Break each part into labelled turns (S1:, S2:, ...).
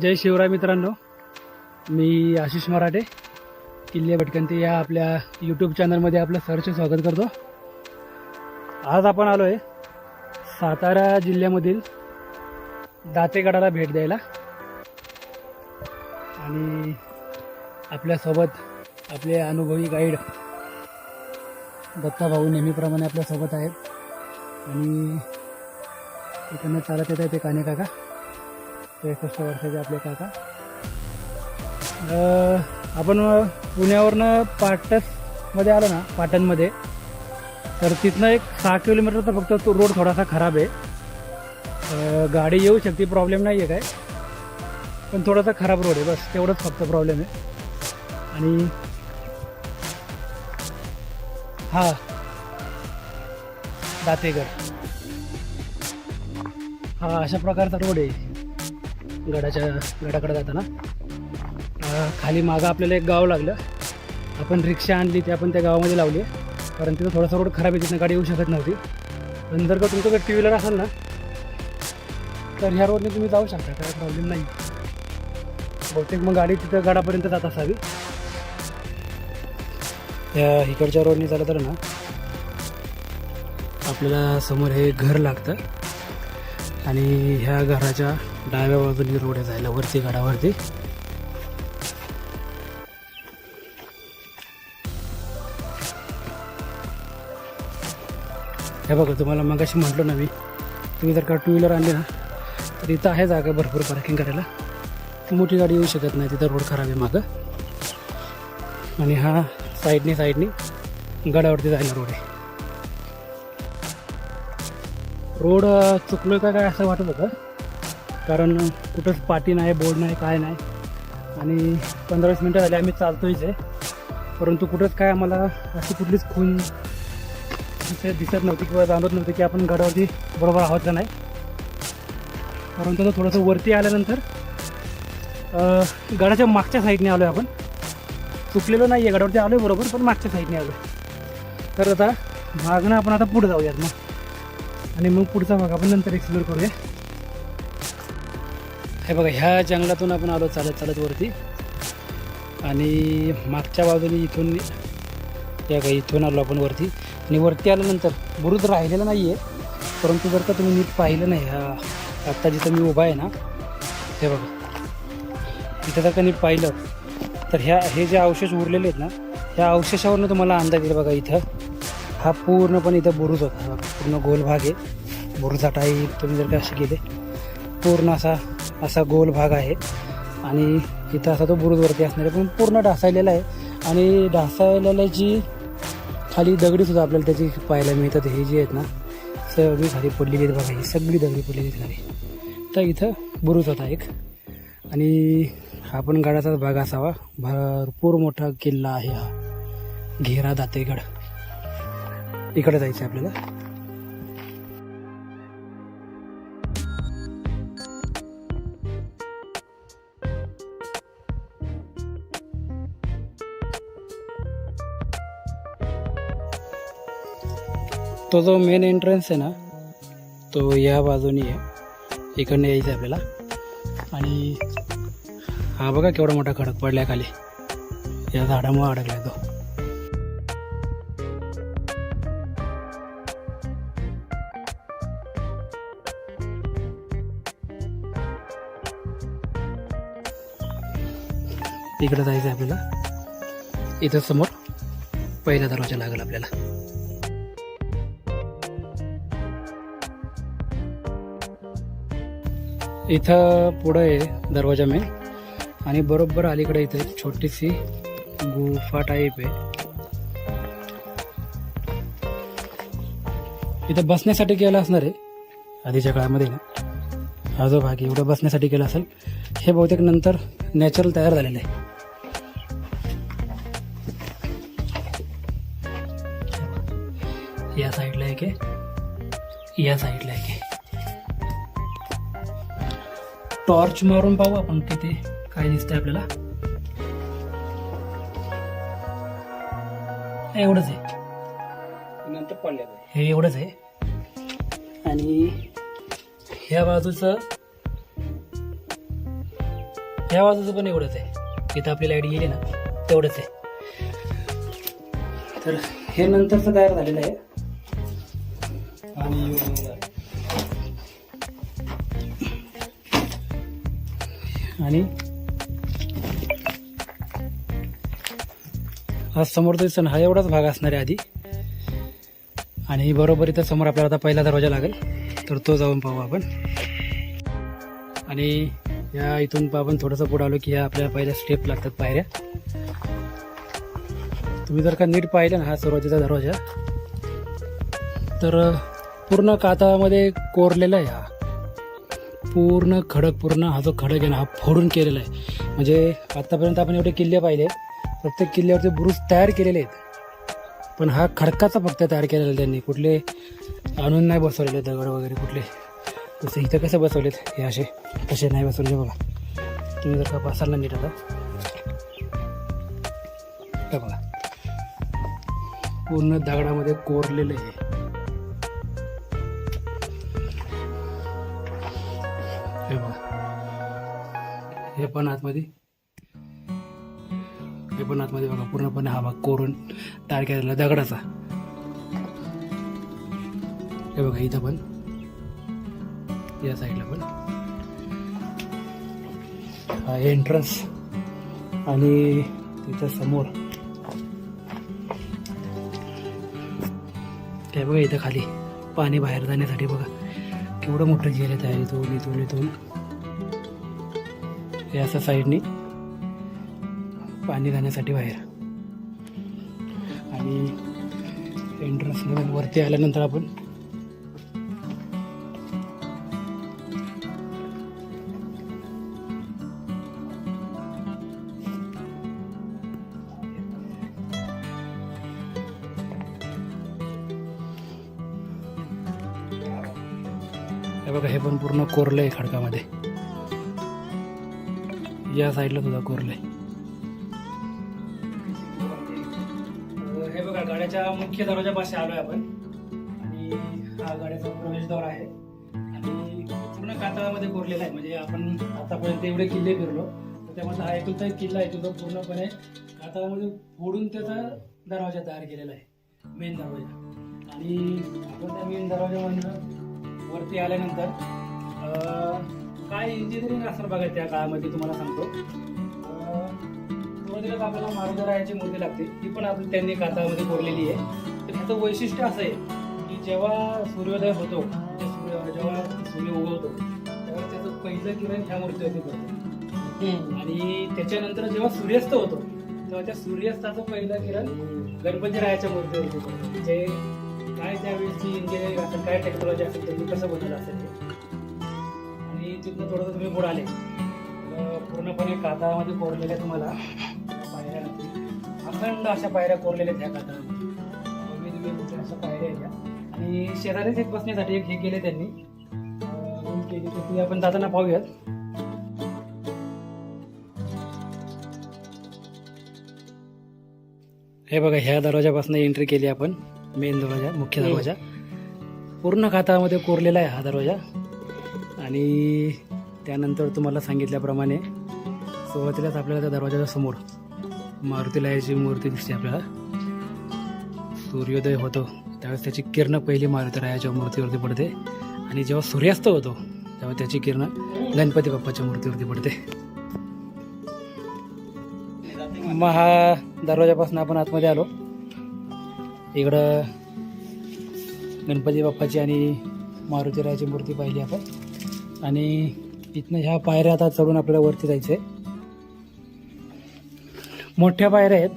S1: जय शिवराय मित्रांनो. मी आशिष मराठे. किल्ले भटकंती या आपल्या यूट्यूब चॅनलमध्ये आपलं सरचे स्वागत करतो. आज आपण आलो आहे सातारा जिल्ह्यामधील दातेगडाला भेट द्यायला. आणि आपल्यासोबत आपले अनुभवी गाईड दत्ता भाऊ नेहमीप्रमाणे आपल्यासोबत आहेत. आणि इकडनं चालत येत आहे ते काने काका. त्रेसष्ट वर्षाचे आपले काका. आपण पुण्यावरनं पाटसमध्ये आलो ना पाटणमध्ये तर तिथनं एक सहा किलोमीटरचा फक्त तो रोड थोडासा खराब आहे. गाडी येऊ शकते प्रॉब्लेम नाही आहे काय. पण थोडासा खराब रोड आहे बस तेवढंच फक्त प्रॉब्लेम आहे. आणि हा दातेगड हा अशा प्रकारचा रोड आहे. गडाच्या गडाकडे जाताना. खाली मागं आपल्याला एक गाव लागलं. आपण रिक्षा आणली ती आपण त्या गावामध्ये लावली कारण तिथं थोडासा रोड खराब आहे तिथं गाडी येऊ शकत नव्हती. पण जर का तुमच्याकडे टू व्हीलर असेल ना तर ह्या रोडने तुम्ही जाऊ शकता काय प्रॉब्लेम नाही. बहुतेक मग गाडी तिथं गडापर्यंत जात असावी. त्या इकडच्या रोडने झालं तर ना आपल्याला समोर हे घर लागतं. आणि ह्या घराच्या डाव्या बाजूने रोड आहे जायला वरती गडावरती. हे बघा तुम्हाला मग अशी म्हटलं ना मी तुम्ही जर का टू व्हीलर आणली ना तर इथं आहे जागा भरपूर पार्किंग करायला. मोठी गाडी येऊ शकत नाही तिथं रोड खराब आहे मागं. आणि हा साईडने साईडने गडावरती जायला रोड आहे. रोड चुकलो का काय असं वाटत होतं. कारण कुठंच पाटी नाही बोर्ड नाही काय नाही. आणि पंधरा वीस मिनटं झाली आम्ही चालतोयच आहे. परंतु कुठंच काय आम्हाला अशी कुठलीच खून दिसत दिसत नव्हती किंवा जाणवत नव्हती की आपण गडावरती बरोबर आहोत का नाही. परंतु आता थोडंसं वरती आल्यानंतर गडाच्या मागच्या साईडने आलो आहे आपण. चुकलेलो नाही आहे गडावरती आलो आहे बरोबर पण मागच्या साईडने आलो तर आता मागणं आपण आता पुढे जाऊयात मग. आणि मग पुढचा भाग आपण नंतर एक्सप्लोर करूया. हे बघा ह्या जंगलातून आपण आलो चालत चालत वरती. आणि मागच्या बाजूने इथून या काही इथून आलो आपण वरती. आणि वरती आल्यानंतर बुरुज राहिलेला नाही आहे परंतु जर का तुम्ही नीट पाहिलं नाही हा आत्ता जिथं मी उभा आहे ना हे बघा. इथं जर का नीट पाहिलं तर ह्या हे जे अवशेष उरलेले आहेत ना ह्या अवशेषावरनं तुम्हाला अंदाज येईल बघा इथं. हा पूर्णपणे इथं बुरुज होता. पूर्ण गोल भाग आहे. बुरुजा टाईप तुम्ही जर का असे गेले पूर्ण असा असा गोल भाग आहे. आणि इथं असा तो बुरुजवरती असणार आहे. पण पूर्ण ढासायलेला आहे. आणि ढासाळलेल्याची खाली दगडीसुद्धा आपल्याला त्याची पाहायला मिळतात. हे जे आहेत ना सगळी खाली पडलेली आहेत बघा. ही सगळी दगडी पडलेली आहेत खाली. तर इथं बुरुज होता एक. आणि हा पण गडाचाच भाग असावा. भरपूर मोठा किल्ला आहे हा. घेरा दातेगड. इकडे जायचं आहे आपल्याला. तो जो मेन एंट्रन्स आहे ना तो या बाजूनी आहे. इकडनं यायचं आहे आपल्याला. आणि हा बघा केवढा मोठा खडक पडल्या खाली. या झाडामुळे अडकलाय तो. तिकडं जायचं आहे आपल्याला. इथं समोर पहिला दरवाजा लागेल आपल्याला. इथं पुढं आहे दरवाजा मेन आणि बरोबर अलीकडे इथे छोटीशी गुफा टाईप आहे. इथं बसण्यासाठी केलं असणार आहे. आधीच्या काळामध्ये ना. हा जो भाग एवढं बसण्यासाठी केला असेल. हे बहुतेक नंतर नॅचरल तयार झालेलं आहे. या साईडला एक आहे. या साईडला एक आहे. टॉर्च मारून पाहू आपण तिथे काय दिसतंय आपल्याला. एवढंच आहे.
S2: नंतर
S1: हे एवढंच आहे. आणि ह्या बाजूचं ह्या बाजूचं पण एवढंच आहे. इथं आपली लाइट गेली ना तेवढंच आहे. तर हे नंतरचं तयार झालेलं आहे. आणि हा समोर सण हा एवढाच भाग असणार आहे आधी. आणि बरोबर इथं समोर आपल्याला आता पहिला दरवाजा लागेल. तर तो जाऊन पाहू आपण. आणि या इथून आपण थोडंसं पुढं आलो की ह्या आपल्याला पहिल्या स्टेप लागतात पायऱ्या. तुम्ही जर का नीट पाहिलं ना हा सुरुवातीचा दरवाजा तर पूर्ण कातामध्ये कोरलेला आहे हा. पूर्ण खडक पूर्ण हा जो खडक आहे ना हा फोडून केलेला आहे. म्हणजे आतापर्यंत आपण एवढे किल्ले पाहिले. प्रत्येक किल्ल्यावरती बुरुज तयार केलेले आहेत. पण हा खडकाचा फक्त तयार केलेला आहे त्यांनी. कुठले आणून नाही बसवलेले दगड वगैरे कुठले. तसं इथं कसं बसवलेत? हे असे तसे नाही बसवले बघा. तुम्ही जर का बसाल ना नीट आता. बघा. पूर्ण दगडामध्ये कोरलेलं आहे. पण आतमध्ये. हे पण आतमध्ये बघा पूर्णपणे हा भाग कोरून तार केलेला दगडाचा. हे बघा इथं पण. या साईडला पण. हा एंट्रन्स आणि तिथं समोर. काय बघा इथं खाली पाणी बाहेर जाण्यासाठी बघा. केवढं मोठं झेल आहे इथून इथून इथून. हे असं साईडनी पाणी जाण्यासाठी बाहेर. आणि एंट्रन्समधून वरती आल्यानंतर आपण हे बघा हे पण पूर्ण कोरलं आहे खडकामध्ये. या साईडला सुद्धा आहे हे बघा गाड्याच्या मुख्य दरवाजापाशी आलोय आपण. आणि हा गाड्याचा प्रवेशद्वार आहे. आणि पूर्ण कातळामध्ये कोरलेला आहे. म्हणजे आपण आतापर्यंत एवढे किल्ले फिरलो तर त्यामध्ये हा एकुलता एक किल्ला आहे. तो पूर्णपणे कातळामध्ये फोडून त्याचा दरवाजा तयार केलेला आहे. मेन दरवाजा. आणि आपण त्या मेन दरवाजामधनं वरती आल्यानंतर काय इंजिनिअरिंग असणार बघा त्या काळामध्ये तुम्हाला सांगतो. अं, सुरुवातीलाच आपल्याला मारुदरायाची मूर्ती लागते. ती पण आपण त्यांनी कातामध्ये कोरलेली आहे. तर ह्याचं वैशिष्ट्य असं आहे की जेव्हा सूर्योदय होतो म्हणजे जेव्हा सूर्य उगवतो तेव्हा त्याचं पहिलं किरण ह्या मूर्तीवरती पडतं. आणि त्याच्यानंतर जेव्हा सूर्यास्त होतो तेव्हा त्या सूर्यास्ताचं पहिलं किरण गणपती रायाच्या मूर्तीवरती पडतं. म्हणजे काय त्यावेळेसची इंजिनिअरिंग असेल काय टेक्नॉलॉजी असेल त्यांनी कसं बनवलं असेल तिथनं थोडंसं तुम्ही पुढे आले. तर पूर्णपणे कातळामध्ये कोरलेल्या तुम्हाला पायऱ्या अखंड अशा पायऱ्या कोरलेल्या कातळामध्ये. वेगवेगळ्या मोठ्या अशा पायऱ्या ह्या आणि शेजारीच एक बसण्यासाठी एक हे केले त्यांनी. केली तर ती आपण जाताना पाहूयात. हे बघा ह्या दरवाजापासून एंट्री केली आपण. मेन दरवाजा मुख्य दरवाजा. पूर्ण खातामध्ये कोरलेला आहे हा दरवाजा. आणि त्यानंतर तुम्हाला सांगितल्याप्रमाणे सुरुवातीलाच आपल्याला त्या दरवाजाच्या समोर मारुतीलायाची मूर्ती दिसते आपल्याला. सूर्योदय होतो त्यावेळेस त्याची किरणं पहिली मारुतीरायाच्या मूर्तीवरती पडते. आणि जेव्हा सूर्यास्त होतो तेव्हा त्याची किरणं गणपती बाप्पाच्या मूर्तीवरती पडते. मग हा दरवाजापासून आपण आतमध्ये आलो. इकडं गणपती बाप्पाची आणि मारुतीरायाची मूर्ती पाहिली आपण. आणि इथनं ह्या पायऱ्या आता चढून आपल्याला वरती जायचं आहे मोठ्या पायऱ्या आहेत.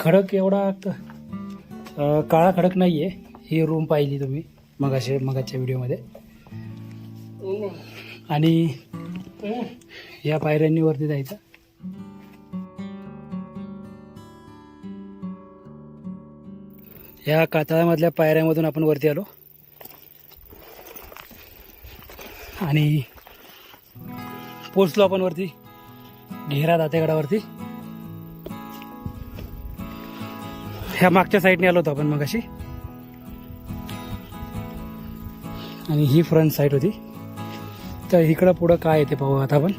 S1: खडक एवढा काळा खडक नाही आहे ही रूम पाहिली तुम्ही मगाशी मगाच्या व्हिडिओमध्ये आणि या पायऱ्यांनी वरती जायचं. या कातळामधल्या पायऱ्यामधून आपण वरती आलो. आणि पोचलो आपण वरती घेरा दातेगडावरती. ह्या मागच्या साईडने आलो होतो आपण मग अशी आणि ही फ्रंट साईड होती. तर इकडं पुढं काय येते पाहू आता आपण.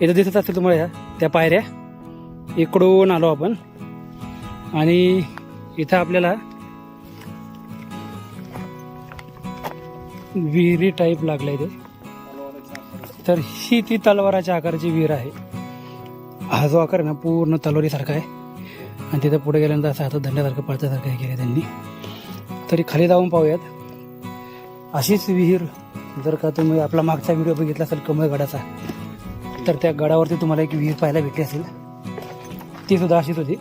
S1: इथं दिसत असेल तुम्हाला ह्या त्या पायऱ्या. इकडून आलो आपण. आणि इथं आपल्याला विहिरी टाईप लागलं ते तर ही ती तलवाराच्या आकाराची विहीर आहे. हा जो आकार आहे ना पूर्ण तलवारीसारखा आहे. आणि तिथं पुढे गेल्यानंतर असं हातात धंड्यासारखं पळत्यासारखं हे केलं त्यांनी. तरी खाली जाऊन पाहूयात. अशीच विहीर जर का तुम्ही आपला मागचा व्हिडिओ बघितला असेल कमळगडाचा तर त्या गडावरती तुम्हाला एक विहीर पाहायला भेटली असेल. ती सुद्धा अशीच होती.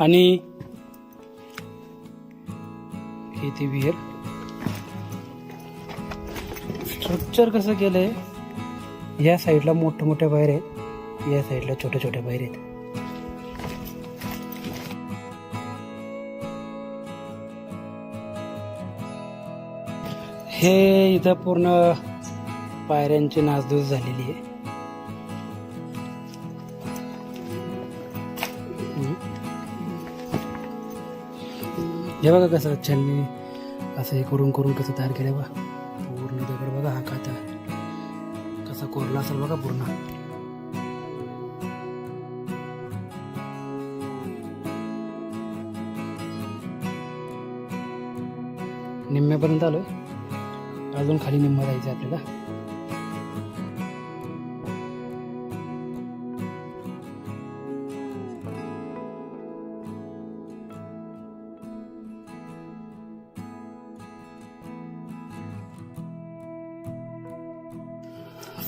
S1: आणि ही ती विहीर. स्ट्रक्चर कसं केलंय? या साईडला मोठ्या मोठ्या बाहेर आहेत. या साईडला छोट्या छोट्या बाहेर आहेत. हे इथं पूर्ण पायऱ्यांची नासधूस झालेली आहे. हे बघा कसं छाननी असं हे करून करून कसं तयार केलं बा पूर्ण दगड बघा हा खाता कसा कोरला असेल बघा पूर्ण. निम्म्यापर्यंत आलोय. अजून खाली निम्मा जायचं आहे आपल्याला.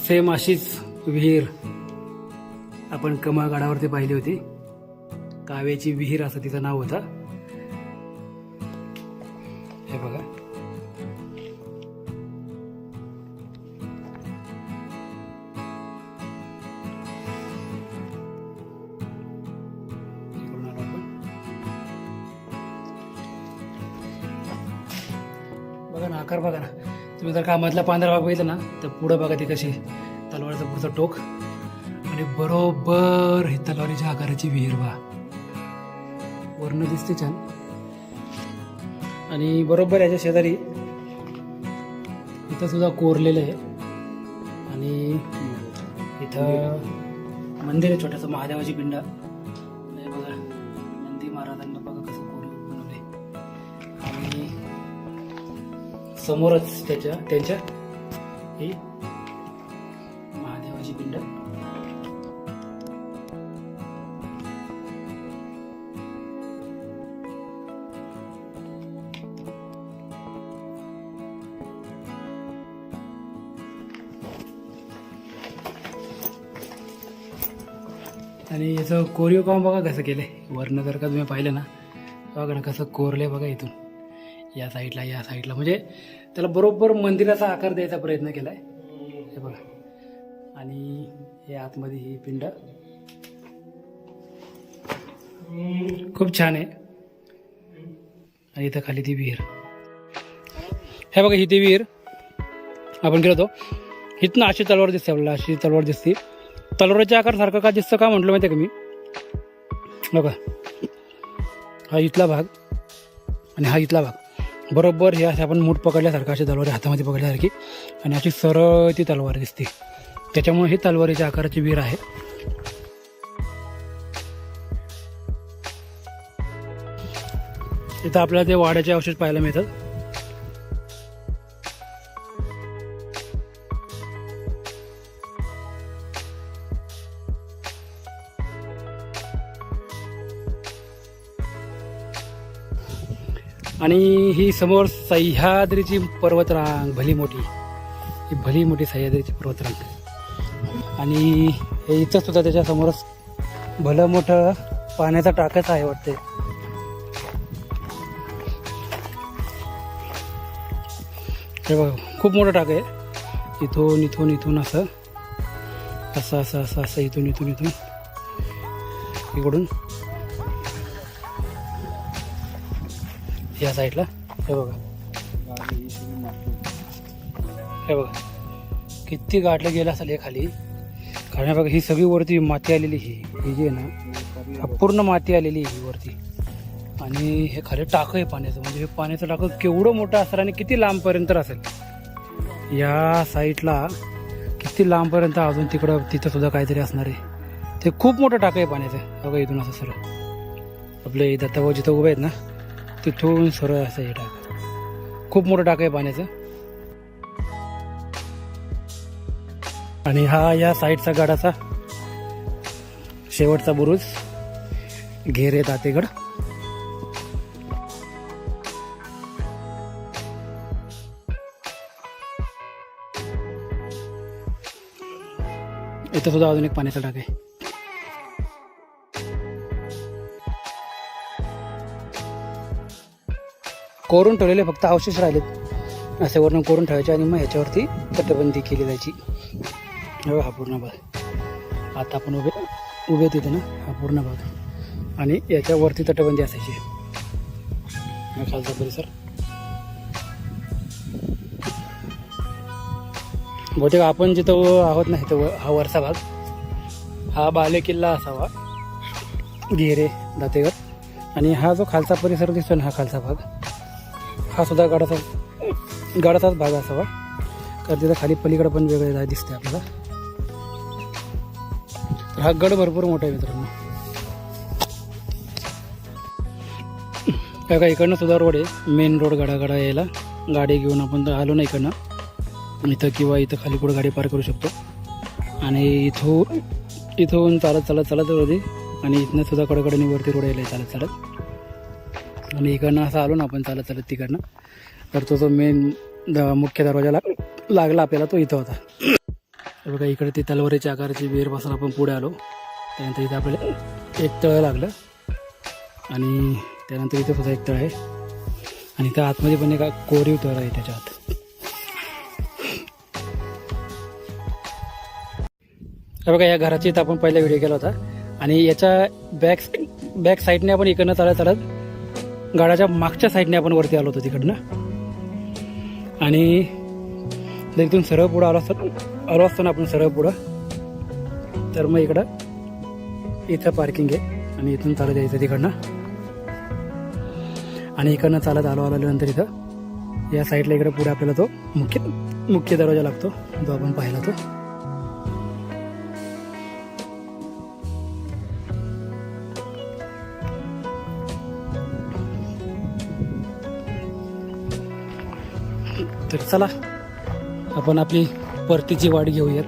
S1: सेम अशीच विहीर आपण कमळगडावरती पाहिली होती. काव्याची विहीर असं तिचं नाव होतं. हे बघा. बघा ना आकार बघा ना. तुम्ही जर का मधला पांढरा भाग बघितला ना तर पुढं बघा ती कशी तलवारीचा पुढचा टोक. आणि बरोबर ही तलवारीच्या आकाराची विहीर वा वर्ण दिसते छान. आणि बरोबर याच्या शेजारी इथं सुद्धा कोरलेलं आहे. आणि इथं मंदिर आहे छोटंसं महादेवाची पिंड. समोरच त्याच्या त्यांच्या? ही? महादेवाची पिंड. आणि याचं कोरिओ काम बघा कसं केलंय. वरनं जर का तुम्ही पाहिलं ना बघा ना कसं कोरलंय बघा इथून. या साईडला या साईडला. म्हणजे त्याला बरोबर मंदिराचा आकार द्यायचा प्रयत्न केलाय. हे बघा. आणि हे आतमध्ये ही पिंड. खूप छान आहे. आणि इथं खाली ती विहीर. हे बघा ही ती विहीर. आपण गेलो होतो इथनं अशी तलवार दिसते आपल्याला अशी तलवार दिसते. तलवारीच्या आकार सारखं का दिसतं का म्हटलं माहिती आहे का मी? बघा. हा इथला भाग आणि हा इथला भाग. बरोबर हे असे आपण मूठ पकडल्यासारखं अशी तलवारी हातामध्ये पकडल्यासारखी आणि अशी सरळ ती तलवार दिसते. त्याच्यामुळे ही तलवारीच्या आकाराची वीर आहे. इथं आपल्याला ते वाड्याचे अवशेष पाहायला मिळतात. आणि ही समोर सह्याद्रीची पर्वतरांग भली मोठी. ही भली मोठी सह्याद्रीची पर्वतरांग आणि हे इथं सुद्धा त्याच्यासमोरच भलं मोठं पाण्याचा टाकच आहे वाटते हे बघ खूप मोठं टाक आहे. इथून इथून इथून असं. असं असं असं असं इथून इथून इथून. इकडून. या साईडला. हे बघा. हे बघा. किती गाठलं गेलं असेल हे खाली. कारण बघा ही सगळी वरती माती आलेली ही. ही जी आहे ना पूर्ण माती आलेली आहे ही वरती. आणि हे खाली टाकं आहे पाण्याचं. म्हणजे हे पाण्याचं टाकं केवढं मोठं असेल आणि किती लांबपर्यंत असेल. या साईडला किती लांबपर्यंत अजून तिकडं तिथं सुद्धा काहीतरी असणार आहे. ते खूप मोठं टाकं आहे पाण्याचं. बघा इथून असं सर आपले दत्ताभाऊ जिथं उभे आहेत ना. तिथून सरळ असं हे टाक. खूप मोठं टाक आहे पाण्याचं. आणि हा या साईडचा गडाचा शेवटचा बुरुज. घेरे तातेगड. इथं सुद्धा अजून एक पाण्याचा टाक आहे. कोरून ठेवलेले फक्त अवशेष राहिलेत. असे वर्ण कोरून ठेवायचे आणि मग ह्याच्यावरती तटबंदी केली जायची. हा पूर्ण भाग. आता आपण उभे उभे तिथे ना हा पूर्ण भाग. आणि याच्यावरती तटबंदी असायची. खालचा परिसर. बहुतेक आपण जिथं आहोत ना तो व- हा वरचा भाग. हा बाले किल्ला असावा. घेरे दातेगड आणि हा जो खालचा परिसर दिसतो ना हा खालचा भाग. हा सुद्धा गडाचा गडाचाच भाग असावा. कारण तिथं खाली पलीकडं पण वेगळे जाय दिसते आपल्याला. तर हा गड भरपूर मोठा आहे मित्रांनो. का इकडनं सुद्धा रोड आहे. मेन रोड गडागडा यायला. गाडी घेऊन आपण तर आलो ना इकडनं. इथं किंवा इथं खाली कुठं गाडी पार्क करू शकतो. आणि इथून इथून चालत चालत चालत होती आणि इथनं सुद्धा कडकडनी वरती रोड यायला चालत चालत. आणि इकडनं असं आलो ना आपण चालत चालत तिकडनं. तर तो जो मेन द मुख्य दरवाजाला लागला आपल्याला तो इथं होता. बघा इकडे ती तलवारीच्या आकाराची विहीरपासून आपण पुढे आलो. त्यानंतर इथं आपल्याला एक तळ लागलं. आणि त्यानंतर इथं सुद्धा एक तळ आहे. आणि त्या आतमध्ये पण एक कोरीव तळ आहे त्याच्या आत. बघा या घराची इथं आपण पहिला व्हिडिओ केला होता. आणि याच्या बॅक बॅक साईडने आपण इकडनं चालत चालत गाडाच्या मागच्या साईडने आपण वरती आलो होतो तिकडनं. आणि जर इथून सरळ पुढं आलो असतो आलो असतो ना आपण सरळ पुढं तर मग इकडं इथं पार्किंग आहे आणि इथून चालत यायचं तिकडनं. आणि इकडनं चालत आलो आल्यानंतर इथं या साईडला इकडं पुढे आपल्याला तो मुख्य मुख्य दरवाजा लागतो जो आपण पाहिला तो. तर चला आपण आपली परतीची वाट घेऊयात.